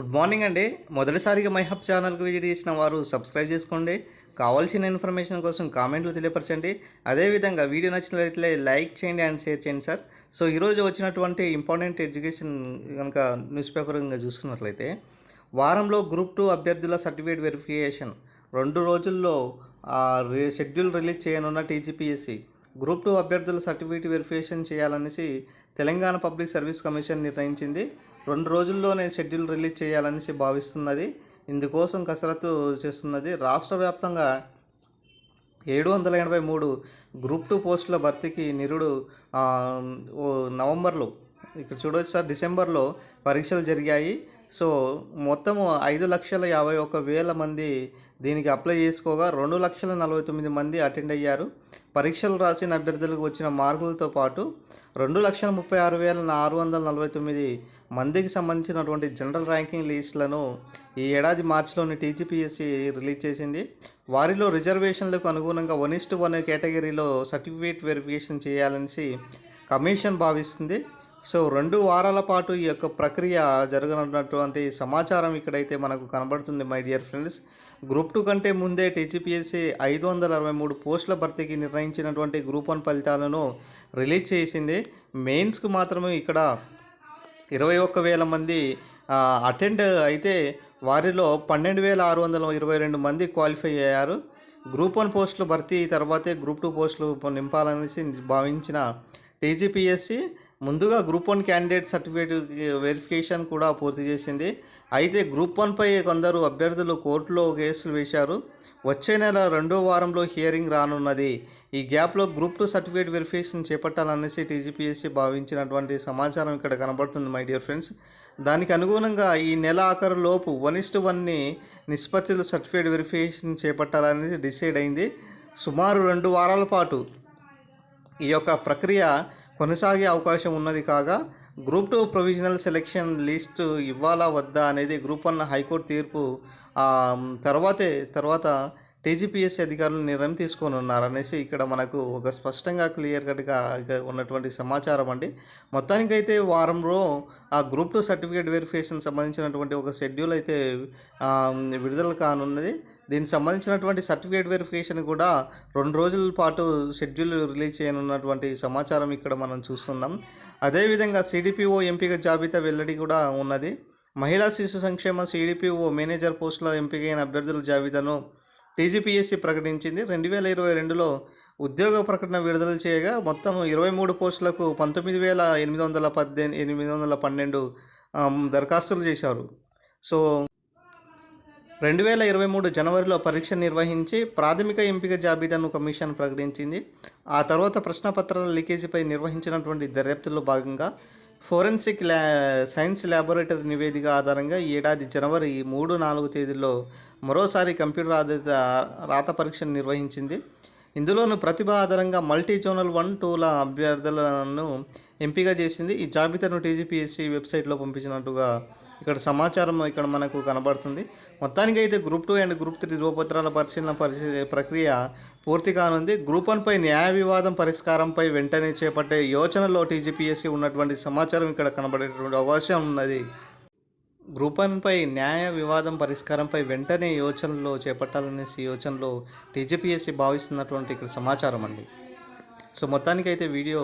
Good morning అండి. మొదటిసారిగా my hub ఛానల్కి విజిట్ చేసిన వారు సబ్స్క్రైబ్ చేసుకోండి. కావాల్సిన ఇన్ఫర్మేషన్ కోసం కామెంట్లు తెలియపరచండి. అదేవిధంగా వీడియో నచ్చినట్లయితే లైక్ చేయండి అండ్ షేర్ చేయండి సార్. సో ఈరోజు వచ్చినటువంటి ఇంపార్టెంట్ ఎడ్యుకేషన్ కనుక న్యూస్ పేపర్ కనుక చూసుకున్నట్లయితే వారంలో గ్రూప్ టూ అభ్యర్థుల సర్టిఫికేట్ వెరిఫికేషన్ రెండు రోజుల్లో ఆ, రి- షెడ్యూల్ రిలీజ్ చేయనున్న టీజీపీఎస్సీ గ్రూప్ టూ అభ్యర్థుల సర్టిఫికేట్ వెరిఫికేషన్ చేయాలనేసి తెలంగాణ పబ్లిక్ సర్వీస్ కమిషన్ నిర్ణయించింది. రెండు రోజుల్లోనే షెడ్యూల్ రిలీజ్ చేయాలనేసి భావిస్తున్నది. ఇందుకోసం కసరత్తు చేస్తున్నది. రాష్ట్ర వ్యాప్తంగా ఏడు వందల ఎనభై మూడు గ్రూప్ టూ పోస్టుల భర్తీకి నిరుడు ఓ నవంబర్లో ఇక్కడ చూడవచ్చు సార్ డిసెంబర్లో పరీక్షలు జరిగాయి. సో మొత్తము ఐదు లక్షల యాభై ఒక వేల మంది దీనికి అప్లై చేసుకోగా రెండు లక్షల నలభై తొమ్మిది మంది అటెండ్ అయ్యారు. పరీక్షలు రాసిన అభ్యర్థులకు వచ్చిన మార్కులతో పాటు రెండు లక్షల ముప్పై ఆరు వేల ఆరు వందల నలభై తొమ్మిది మందికి సంబంధించినటువంటి జనరల్ ర్యాంకింగ్ లిస్టులను ఈ ఏడాది మార్చిలోని టీజీపీఎస్సీ రిలీజ్ చేసింది. వారిలో రిజర్వేషన్లకు అనుగుణంగా వన్ ఇస్ట్ వన్ కేటగిరీలో సర్టిఫికేట్ వెరిఫికేషన్ చేయాలనేసి కమిషన్ భావిస్తుంది. సో రెండు వారాల పాటు ఈ యొక్క ప్రక్రియ జరగనున్నటువంటి సమాచారం ఇక్కడైతే మనకు కనబడుతుంది my dear friends group two కంటే ముందే టీజీపీఎస్సీ ఐదు వందల అరవై మూడు పోస్టుల భర్తీకి నిర్ణయించినటువంటి గ్రూప్ వన్ ఫలితాలను రిలీజ్ చేసింది. మెయిన్స్కు మాత్రమే ఇక్కడ ఇరవై ఒక్క వేల మంది అటెండ్ అయితే వారిలో పన్నెండు వేల ఆరు వందల ఇరవై రెండు మంది క్వాలిఫై అయ్యారు. గ్రూప్ వన్ పోస్టులు భర్తీ తర్వాతే గ్రూప్ టూ పోస్టులు నింపాలనేసి భావించిన టీజీపీఎస్సి ముందుగా group one candidate certificate verification కూడా పూర్తి చేసింది. అయితే గ్రూప్ వన్పై కొందరు అభ్యర్థులు కోర్టులో కేసులు వేశారు. వచ్చే నెల రెండో వారంలో హియరింగ్ రానున్నది. ఈ గ్యాప్లో గ్రూప్ టూ సర్టిఫికేట్ వెరిఫికేషన్ చేపట్టాలనేసి టీజీపీఎస్సీ భావించినటువంటి సమాచారం ఇక్కడ కనబడుతుంది మై డియర్ ఫ్రెండ్స్ దానికి అనుగుణంగా ఈ నెల ఆఖరులోపు వన్ ఇస్ట్ వన్ని నిష్పత్తిలో సర్టిఫికేట్ వెరిఫికేషన్ చేపట్టాలనేసి డిసైడ్ అయింది. సుమారు రెండు వారాల పాటు ఈ యొక్క ప్రక్రియ కొనసాగే అవకాశం ఉన్నది కాగా group two provisional selection list ఇవ్వాలా వద్దా అనేది గ్రూప్ వన్ హైకోర్టు తీర్పు ఆ, తర్వాతే తర్వాత టీజీపీఎస్సీ అధికారులు నిర్ణయం తీసుకొని ఇక్కడ మనకు ఒక స్పష్టంగా క్లియర్ కట్గా ఉన్నటువంటి సమాచారం అండి. మొత్తానికైతే వారంలో ఆ గ్రూప్ టూ సర్టిఫికేట్ వెరిఫికేషన్ సంబంధించినటువంటి ఒక షెడ్యూల్ అయితే విడుదల కానున్నది. దీనికి సంబంధించినటువంటి సర్టిఫికేట్ వెరిఫికేషన్ కూడా రెండు రోజుల పాటు షెడ్యూల్ రిలీజ్ చేయనున్నటువంటి సమాచారం ఇక్కడ మనం చూస్తున్నాం. అదేవిధంగా సిడిపిఓ ఎంపిక జాబితా వెల్లడి కూడా ఉన్నది. మహిళా శిశు సంక్షేమ సిడిపిఓ మేనేజర్ పోస్టుల ఎంపికైన అభ్యర్థుల జాబితాను టీజీపీఎస్సీ ప్రకటించింది. రెండు వేల ఇరవై రెండులో ఉద్యోగ ప్రకటన విడుదల చేయగా మొత్తం ఇరవై మూడు పోస్టులకు పంతొమ్మిది వేల ఎనిమిది వందల పద్దెనిమిది ఎనిమిది వందల పన్నెండు దరఖాస్తులు చేశారు. సో రెండు వేల ఇరవై మూడు జనవరిలో పరీక్ష నిర్వహించి ప్రాథమిక ఎంపిక జాబితాను కమిషన్ ప్రకటించింది. ఆ తర్వాత ప్రశ్నపత్రాల లీకేజీపై నిర్వహించినటువంటి దర్యాప్తులో భాగంగా ఫోరెన్సిక్ ల్యా సైన్స్ ల్యాబొరేటరీ నివేదిక ఆధారంగా ఈ ఏడాది జనవరి మూడు నాలుగు తేదీల్లో మరోసారి కంప్యూటర్ ఆధారిత రాత పరీక్షను నిర్వహించింది. ఇందులోను ప్రతిభ ఆధారంగా మల్టీ జోనల్ వన్ టూల అభ్యర్థులను ఎంపిక చేసింది. ఈ జాబితాను టీజీపీఎస్సీ వెబ్సైట్లో పంపించినట్టుగా ఇక్కడ సమాచారం ఇక్కడ మనకు కనబడుతుంది. మొత్తానికి అయితే group two and group three ధ్రువపత్రాల పరిశీలన ప్రక్రియ పూర్తి కానుంది. గ్రూప్ వన్పై న్యాయ వివాదం పరిష్కారంపై వెంటనే చేపట్టే యోచనలో టీజీపీఎస్సీ ఉన్నటువంటి సమాచారం ఇక్కడ కనబడేటువంటి అవకాశం ఉన్నది. గ్రూప్ వన్పై న్యాయ వివాదం పరిష్కారంపై వెంటనే యోచనలో చేపట్టాలనేసి యోచనలో టీజీపీఎస్సీ భావిస్తున్నటువంటి ఇక్కడ సమాచారం అండి. సో మొత్తానికైతే వీడియో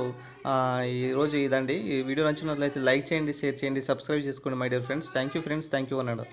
ఈరోజు ఇదండి. ఈ వీడియో నచ్చినట్లయితే లైక్ చేయండి షేర్ చేయండి సబ్స్క్రైబ్ చేసుకోండి my dear friends. Thank you friends thank you అన్నాడు.